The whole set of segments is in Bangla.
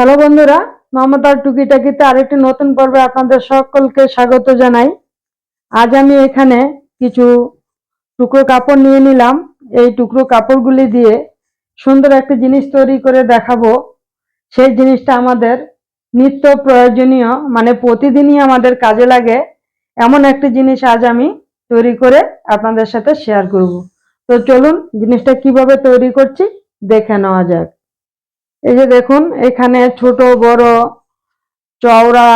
হ্যালো বন্ধুরা মমতার টুকিটাকিতে আরেকটি নতুন পর্বে আপনাদের সকলকে স্বাগত জানাই। আজ আমি এখানে কিছু টুকরো কাপড় নিয়ে নিলাম। এই টুকরো কাপড়গুলি দিয়ে সুন্দর একটি জিনিস তৈরি করে দেখাবো। সেই জিনিসটা আমাদের নিত্য প্রয়োজনীয় মানে প্রতিদিনই আমাদের কাজে লাগে। এমন একটি জিনিস আজ আমি তৈরি করে আপনাদের সাথে শেয়ার করব। তো চলুন, জিনিসটা কীভাবে তৈরি করছি দেখে নেওয়া যাক। এই যে দেখুন, এখানে ছোট, বড় চওড়া,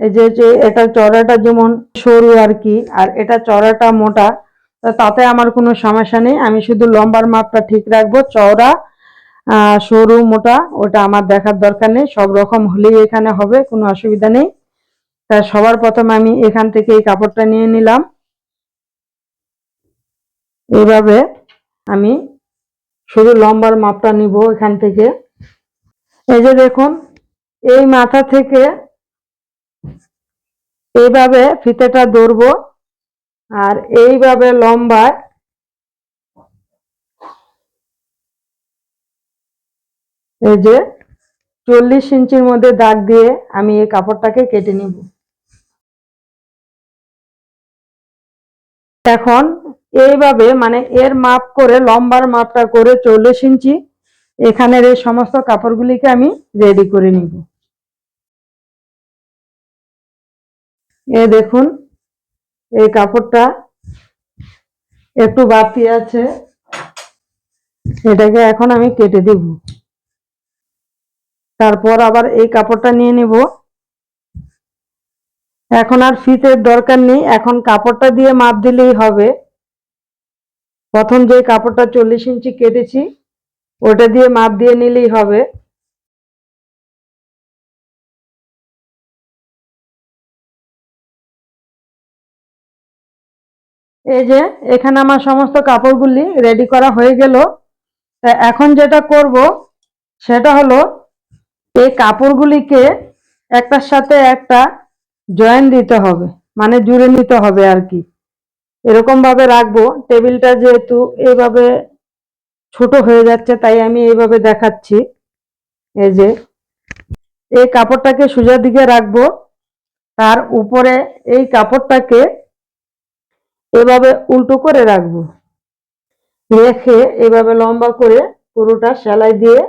এই যে এটা চওড়াটা যেমন সরু আর কি, আর এটা চওড়াটা মোটা তাতে আমার কোনো সমস্যা নেই। আমি শুধু লম্বার মাপটা ঠিক রাখব, চওড়া সরু, মোটা, ওটা আমার দেখার দরকার নেই। সব রকম হলেই এখানে হবে, কোনো অসুবিধা নেই। তা সবার প্রথমে আমি এখান থেকে এই কাপড়টা নিয়ে নিলাম। এইভাবে আমি শুধু লম্বার মাপটা নিব এখান থেকে। এই যে দেখুন, এই মাথা থেকে এইভাবে ফিতেটা ধরবো, আর এইভাবে লম্বায় এই যে চল্লিশ ইঞ্চির মধ্যে দাগ দিয়ে আমি এই কাপড়টাকে কেটে নিব। এখন এইভাবে মানে এর মাপ করে, লম্বার মাপটা করে চল্লিশ ইঞ্চি এখানের এই সমস্ত কাপড়গুলিকে আমি রেডি করে নিব। এ দেখুন, এই কাপড়টা একটু বাড়তি আছে। এটাকে এখন আমি কেটে দিব। তারপর আবার এই কাপড়টা নিয়ে নিব। এখন আর ফিতের দরকার নেই, এখন কাপড়টা দিয়ে মাপ দিলেই হবে। প্রথম যে কাপড়টা চল্লিশ ইঞ্চি কেটেছি ওটা দিয়ে মাপ দিয়ে নিলেই হবে। এই যে, এখানে আমার সমস্ত কাপড়গুলি রেডি করা হয়ে গেল। এখন যেটা করব, সেটা হলো এই কাপড়গুলিকে একটার সাথে একটা জয়েন দিতে হবে মানে জুড়ে নিতে হবে আর কি। এরকম ভাবে রাখব। টেবিলটা যেহেতু এইভাবে ছোট হয়ে যাচ্ছে, তাই আমি এইভাবে দেখাচ্ছি। এই যে, এই কাপড়টাকে সোজা দিকে রাখব। তার উপরে এই কাপড়টাকে এভাবে উল্টো করে রাখব। রেখে এভাবে লম্বা করে পুরোটা সেলাই দিয়ে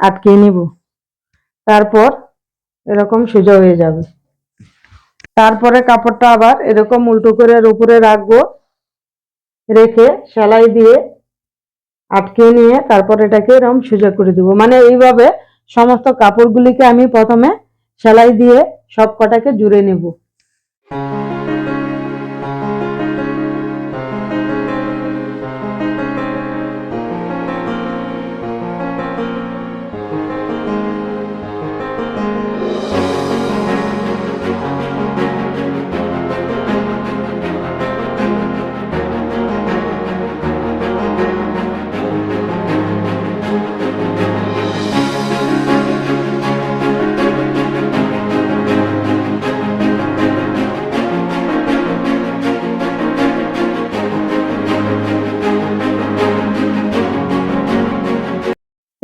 আটকে নিব। তারপর এরকম সোজা হয়ে যাবে। তারপরে কাপড়টা আবার এরকম উল্টো করে উপরে রাখব। রেখে সেলাই দিয়ে আটকে নিয়ে তারপর এটাকে এরকম সোজা করে দিব। মানে এইভাবে সমস্ত কাপড়গুলিকে আমি প্রথমে সেলাই দিয়ে সব কটাকে জুড়ে নেব।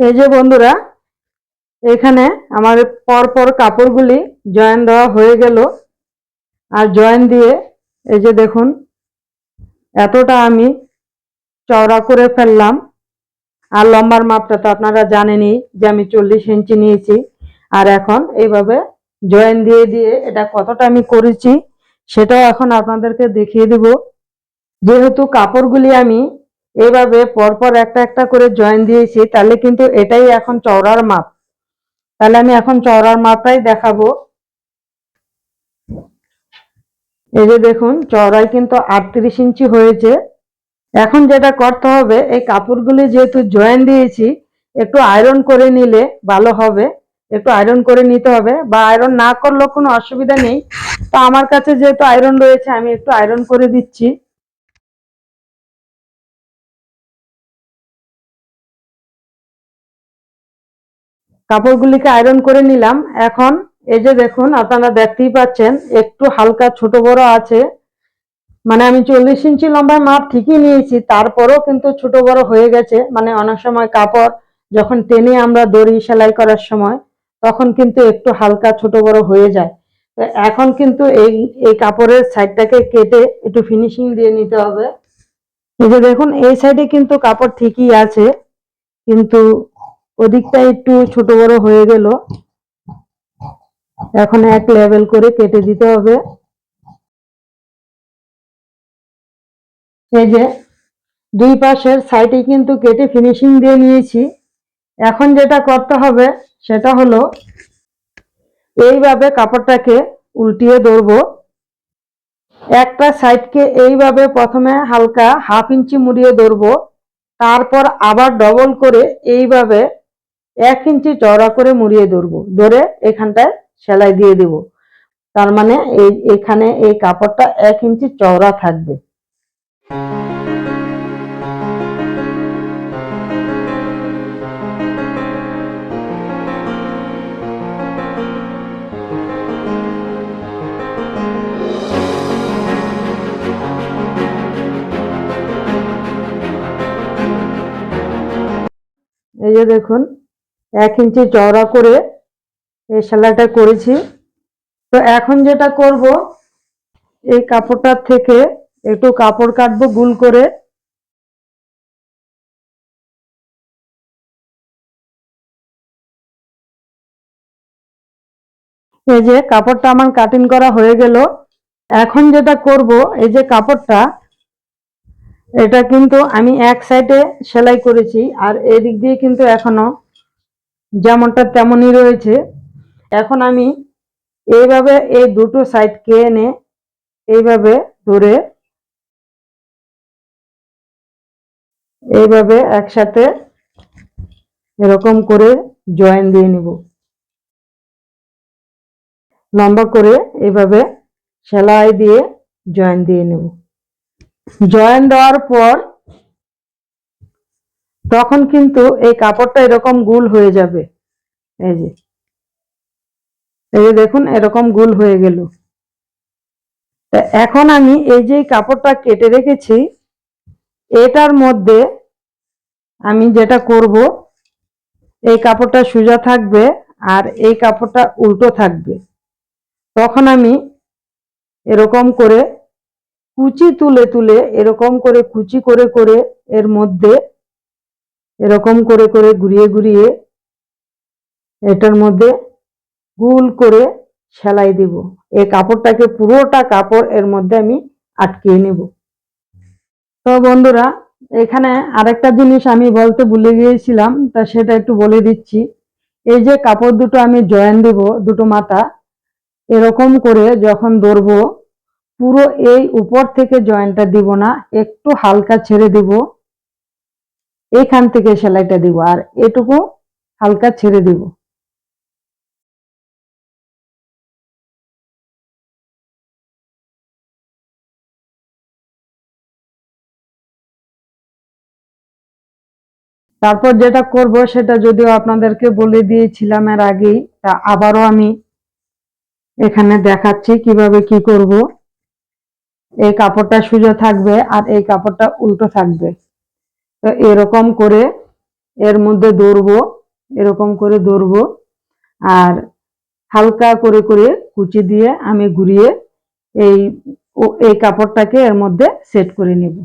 এই যে বন্ধুরা, এখানে আমার পর পর কাপড়গুলি জয়েন দেওয়া হয়ে গেল। আর জয়েন দিয়ে এই যে দেখুন, এতটা আমি চওড়া করে ফেললাম। আর লম্বার মাপটা তো আপনারা জানেনই যে আমি চল্লিশ ইঞ্চি নিয়েছি। আর এখন এইভাবে জয়েন দিয়ে দিয়ে এটা কতটা আমি করেছি, সেটাও এখন আপনাদেরকে দেখিয়ে দিব। যেহেতু কাপড়গুলি আমি এইভাবে পরপর একটা একটা করে জয়েন দিয়েছি, তাহলে কিন্তু এটাই এখন চওড়ার মাপ। তাহলে আমি এখন চওড়ার মাপটাই দেখাবো। এই যে দেখুন, চওড়ায় কিন্তু আটত্রিশ ইঞ্চি হয়েছে। এখন যেটা করতে হবে, এই কাপড়গুলি যেহেতু জয়েন দিয়েছি, একটু আয়রন করে নিলে ভালো হবে। একটু আয়রন করে নিতে হবে, বা আয়রন না করলেও কোনো অসুবিধা নেই। তো আমার কাছে যেহেতু আয়রন রয়েছে, আমি একটু আয়রন করে দিচ্ছি। কাপড়গুলিকে আয়রন করে নিলাম। এখন এই যে দেখুন, আপনারা দেখতেই পাচ্ছেন, একটু হালকা ছোট বড় আছে। মানে আমি চল্লিশ ইঞ্চি লম্বায় মাপ ঠিকই নিয়েছি, তারপরও কিন্তু ছোট বড় হয়ে গেছে। মানে অনেক সময় কাপড় যখন টেনে আমরা দড়ি সেলাই করার সময়, তখন কিন্তু একটু হালকা ছোট বড় হয়ে যায়। তো এখন কিন্তু এই এই কাপড়ের সাইডটাকে কেটে একটু ফিনিশিং দিয়ে নিতে হবে। এই যে দেখুন, এই সাইডে কিন্তু কাপড় ঠিকই আছে, কিন্তু ওদিকটা একটু ছোট বড় হয়ে গেল। এখন এক লেভেল করে কেটে দিতে হবে। এই যে, দুই পাশের সাইডে কিন্তু কেটে ফিনিশিং দিয়ে নিয়েছি। এখন যেটা করতে হবে, সেটা হলো এইভাবে কাপড়টাকে উল্টিয়ে ধরবো। একটা সাইডকে এইভাবে প্রথমে হালকা হাফ ইঞ্চি মুড়িয়ে ধরবো। তারপর আবার ডবল করে এইভাবে এক ইঞ্চি চওড়া করে মুড়িয়ে ধরবো। ধরে এখানটায় সেলাই দিয়ে দেব। তার মানে এই এখানে এই কাপড়টা এক ইঞ্চি চওড়া থাকবে। এই যে দেখুন এক ইঞ্চি চওড়া করে এই সেলাইটা করেছি। তো এখন যেটা করব, এই কাপড়টার থেকে একটু কাপড় কাটবো গুল করে। এই যে কাপড়টা আমার কাটিং করা হয়ে গেল। এখন যেটা করব, এই যে কাপড়টা, এটা কিন্তু আমি এক সাইডে সেলাই করেছি, আর এদিক দিয়ে কিন্তু এখনও যেমনটা তেমনই রয়েছে। এখন আমি এইভাবে এই দুটো সাইডকে এনে এইভাবে ধরে এইভাবে একসাথে এরকম করে জয়েন দিয়ে নিব। লম্বা করে এইভাবে সেলাই দিয়ে জয়েন দিয়ে নেব। জয়েন দেওয়ার পর তখন কিন্তু এই কাপড়টা এরকম গুল হয়ে যাবে। এই যে। এই যে দেখুন, এরকম গুল হয়ে গেল। এখন আমি এই যে কাপড়টা কেটে রেখেছি, এটার মধ্যে আমি যেটা করব, এই কাপড়টা সোজা থাকবে আর এই কাপড়টা উল্টো থাকবে। তখন আমি এরকম করে কুচি তুলে তুলে, এরকম করে কুচি করে করে এর মধ্যে এরকম করে করে ঘুরিয়ে ঘুরিয়ে এটার মধ্যে গুল করে সেলাই দিব। এই কাপড়টাকে পুরোটা কাপড় এর মধ্যে আমি আটকিয়ে নেব। তো বন্ধুরা, এখানে আরেকটা জিনিস আমি বলতে ভুলে গিয়েছিলাম, তা সেটা একটু বলে দিচ্ছি। এই যে কাপড় দুটো আমি জয়েন দিব, দুটো মাথা, এরকম করে যখন ধরবো, পুরো এই উপর থেকে জয়েন্টটা দিব না, একটু হালকা ছেড়ে দিব। এখান থেকে সেলাইটা দিব, আর এটুকু হালকা ছেড়ে দিব। তারপর যেটা করব সেটা যদিও আপনাদেরকে বলে দিয়েছিলাম এর আগেই, তা আবারও আমি এখানে দেখাচ্ছি কীভাবে কি করব। এই কাপড়টা সোজা থাকবে আর এই কাপড়টা উল্টো থাকবে। এরকম করে এর মধ্যে দৌড়বো, এরকম করে দৌড়বো আর হালকা করে করে কুচি দিয়ে আমি ঘুরিয়ে এই এই কাপড়টাকে এর মধ্যে সেট করে নেব।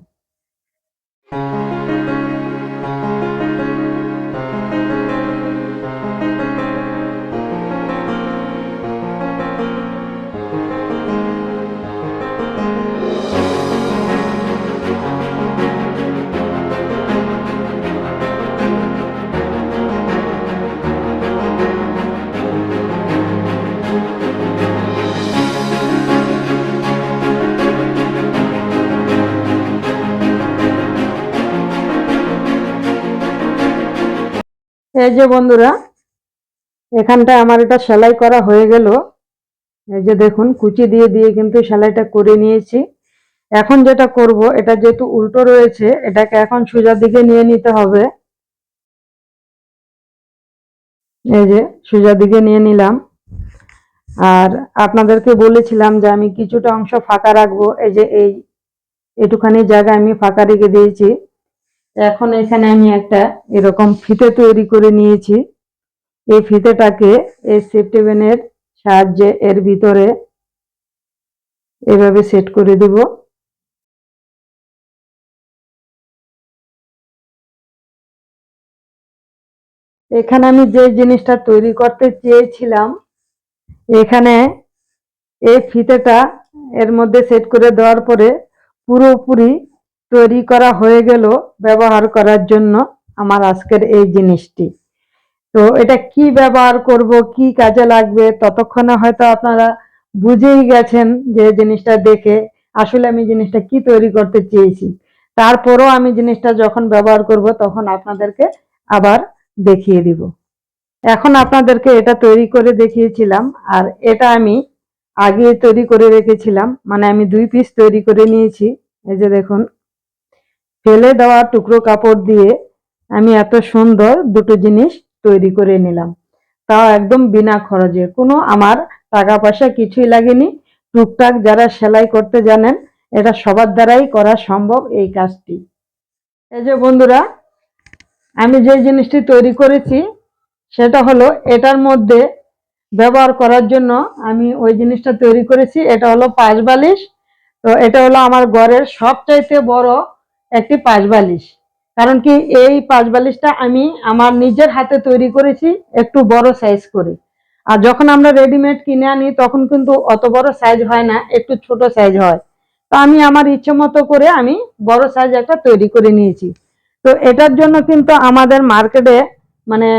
এই যে বন্ধুরা এখানটায় আমার এটা সেলাই করা হয়ে গেল। এই যে দেখুন, কুচি দিয়ে দিয়ে কিন্তু সেলাইটা করে নিয়েছি। এখন যেটা করব, এটা যেহেতু উল্টো রয়েছে, এটাকে এখন সোজা দিকে নিয়ে নিতে হবে। এই যে সোজা দিকে নিয়ে নিলাম। আর আপনাদেরকে বলেছিলাম যে আমি কিছুটা অংশ ফাঁকা রাখব। এই যে এই, এটুখানি জায়গা আমি ফাঁকা রেখে দিয়েছি। এখন এখানে আমি একটা এরকম ফিতে তৈরি করে নিয়েছি। এই ফিতেটাকে এই সেফটি বেনের সাহায্যে এর ভিতরে এভাবে সেট করে দিব। এখানে আমি যে জিনিসটা তৈরি করতে চেয়েছিলাম, এখানে এই ফিতেটা এর মধ্যে সেট করে দেওয়ার পরে পুরোপুরি তৈরি করা হয়ে গেল ব্যবহার করার জন্য আমার আজকের এই জিনিসটি। তো এটা কি ব্যবহার করব, কি কাজে লাগবে, ততক্ষণে হয়তো আপনারা বুঝেই গেছেন যে জিনিসটা দেখে আসলে আমি জিনিসটা কি তৈরি করতে চেয়েছি। তারপরও আমি জিনিসটা যখন ব্যবহার করব তখন আপনাদেরকে আবার দেখিয়ে দিব। এখন আপনাদেরকে এটা তৈরি করে দেখিয়েছিলাম আর এটা আমি আগে তৈরি করে রেখেছিলাম। মানে আমি দুই পিস তৈরি করে নিয়েছি। এই যে দেখুন ফেলে দেওয়া টুকরো কাপড় দিয়ে আমি এত সুন্দর দুটো জিনিস তৈরি করে নিলাম। তাও একদম বিনা খরচে। কোনো আমার টাকা পয়সা কিছুই লাগেনি। টুকটাক যারা সেলাই করতে জানেন, এটা সবার দ্বারাই করা সম্ভব এই কাজটি। এই যে বন্ধুরা, আমি যে জিনিসটি তৈরি করেছি, সেটা হলো এটার মধ্যে ব্যবহার করার জন্য আমি ওই জিনিসটা তৈরি করেছি। এটা হলো পাঁচ বালিশ। তো এটা হলো আমার ঘরের সবচাইতে বড় একটি পাঁচ বালিশ কারণ কি এই পাঁচ বালিশটা আমি আমার নিজের হাতে তৈরি করেছি একটু বড় সাইজ করে। আর যখন আমরা রেডিমেড কিনে আনি, তখন কিন্তু অত বড় সাইজ হয় না, একটু ছোট সাইজ হয়। তো আমি আমার ইচ্ছে মতো করে আমি বড় সাইজ একটা তৈরি করে নিয়েছি। তো এটার জন্য কিন্তু আমাদের মার্কেটে মানে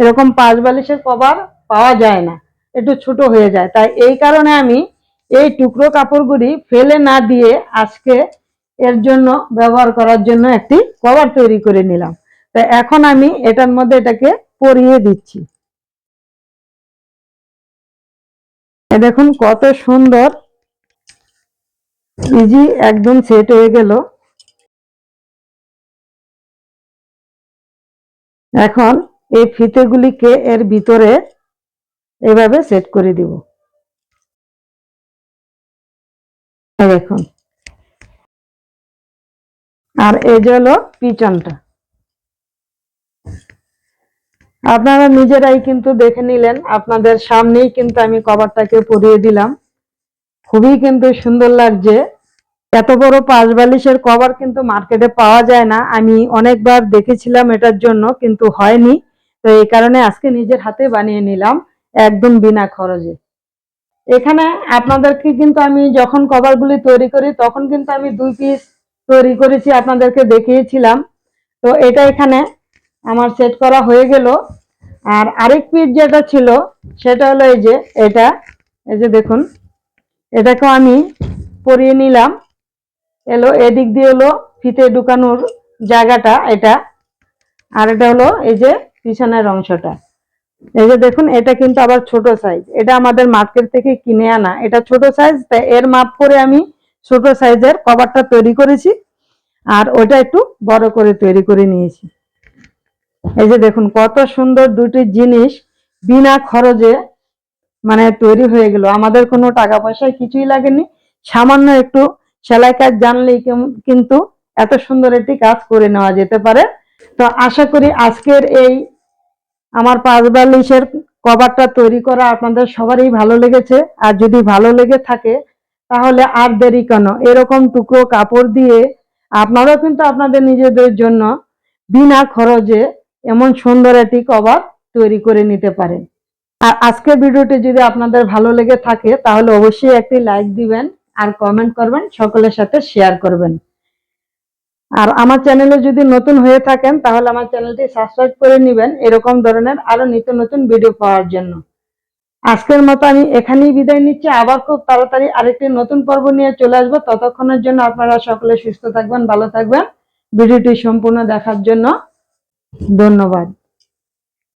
এরকম পাঁচ বালিশের কভার পাওয়া যায় না, একটু ছোট হয়ে যায়। তাই এই কারণে আমি এই টুকরো কাপড়গুলি ফেলে না দিয়ে আজকে এর জন্য ব্যবহার করার জন্য একটি কভার তৈরি করে নিলাম। তো এখন আমি এটার মধ্যে এটাকে পরিয়ে দিচ্ছি। দেখুন কত সুন্দর। ইজি একদম সেট হয়ে গেল। এখন এই ফিতেগুলিকে এর ভিতরে এভাবে সেট করে দিব। দেখুন। আর এই যে হলো পিছনটা। আপনারা নিজেরাই কিন্তু দেখে নিলেন, আপনাদের সামনেই কিন্তু আমি কভারটাকে পরিয়ে দিলাম। খুবই কিন্তু সুন্দর লাগছে। এত বড় পাঁচ বালিশের কভার কিন্তু মার্কেটে পাওয়া যায় না। আমি অনেকবার দেখেছিলাম এটার জন্য, কিন্তু হয়নি। তো এই কারণে আজকে নিজের হাতে বানিয়ে নিলাম, একদম বিনা খরচে। এখানে আপনাদেরকে কিন্তু আমি যখন কভারগুলি তৈরি করি, তখন কিন্তু আমি দুই পিস তৈরি করেছি, আপনাদেরকে দেখিয়েছিলাম। তো এটা এখানে আমার সেট করা হয়ে গেল। আর আরেক পিস যেটা ছিল, সেটা হলো এই যে এটা। এই যে দেখুন, এটাকেও আমি পরিয়ে নিলাম। এলো, এদিক দিয়ে হলো ফিতে ঢুকানোর জায়গাটা এটা। আর এটা হলো এই যে পিছনের অংশটা। এই যে দেখুন, এটা কিন্তু আবার ছোট সাইজ এটা আমাদের মার্কেট থেকে কিনে আনা। এটা ছোট সাইজ তাই এর মাপ করে আমি ছোট সাইজের কভারটা তৈরি করেছি। আর ওটা একটু বড় করে তৈরি করে নিয়েছি। এই যে দেখুন, কত সুন্দর দুটি জিনিস বিনা খরচে মানে তৈরি হয়ে গেল। আমাদের কোনো টাকা পয়সায় কিছুই লাগেনি। সামান্য একটু সেলাই কাজ জানলেই কিন্তু এত সুন্দর একটি কাজ করে নেওয়া যেতে পারে। তো আশা করি আজকের এই আমার পাঁচ বালিশের কভারটা তৈরি করা আপনাদের সবারই ভালো লেগেছে। আর যদি ভালো লেগে থাকে তাহলে আর দেরি কেন? এরকম টুকরো কাপড় দিয়ে আপনারাও কিন্তু আপনাদের নিজেদের জন্য বিনা খরচে এমন সুন্দর একটি কভার তৈরি করে নিতে পারেন। আর আজকের ভিডিওটি যদি আপনাদের ভালো লেগে থাকে, তাহলে অবশ্যই একটি লাইক দিবেন আর কমেন্ট করবেন, সকলের সাথে শেয়ার করবেন। আর আমার চ্যানেলে যদি নতুন হয়ে থাকেন, তাহলে আমার চ্যানেলটি সাবস্ক্রাইব করে নেবেন, এরকম ধরনের আরও নিত্য নতুন ভিডিও পাওয়ার জন্য। আজকের মতো আমি এখানেই বিদায় নিচ্ছি। আবার খুব তাড়াতাড়ি আরেকটি নতুন পর্ব নিয়ে চলে আসব। ততক্ষণের জন্য আপনারা সকলে সুস্থ থাকবেন, ভালো থাকবেন। ভিডিওটি সম্পূর্ণ দেখার জন্য ধন্যবাদ।